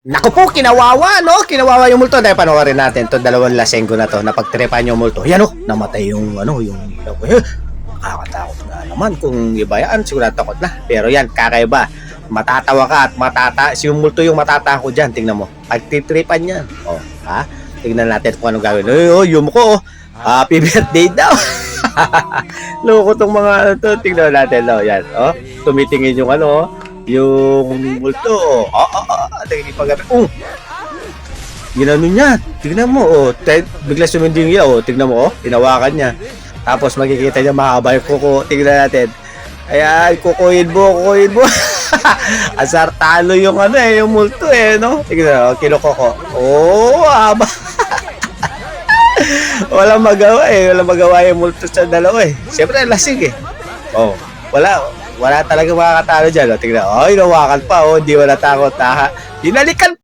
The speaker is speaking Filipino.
Naku po, kinawawa, no? Kinawawa yung multo. Dahil panoorin natin to dalawang lasenggo na to. Napagtripan yung multo. Yan, oh, namatay yung, ano, yung, eh, nakakatakot na naman. Kung iba yan, siguro takot na. Pero yan, kakaiba. Matatawa ka at matata, si yung multo yung matata ko dyan. Tingnan mo. Pagtitripan yan. Oh, ha? Tingnan natin kung anong gawin. Ay, oh, yung ko, oh. Happy birthday daw. Loko tong mga ano to. Tingnan natin, oh. Yan, oh. Tumitingin yung ano, oh. Yung multo, oh. Oh, oh, oh. Tingnan pag Oh, Ginano niya. Tignan mo, oh. Te- bigla suminding niya, oh. Tignan mo, oh. Tinawakan niya. Tapos makikita niya mahaba yung kuko. Tignan natin. Ayan, kukuhin mo, kukuhin mo. Asar talo yung ano eh, yung multo eh, no? Tignan, oh, kinukoko. Oh, haba. Walang magawa eh. Walang magawa yung multo sa dalawa eh. Siyempre, lasing eh. Oh, wala. Wala talaga makakatalo dyan. Oh, tignan, oh, inawakan pa. Oh, hindi wala takot. Ha? Hinalikan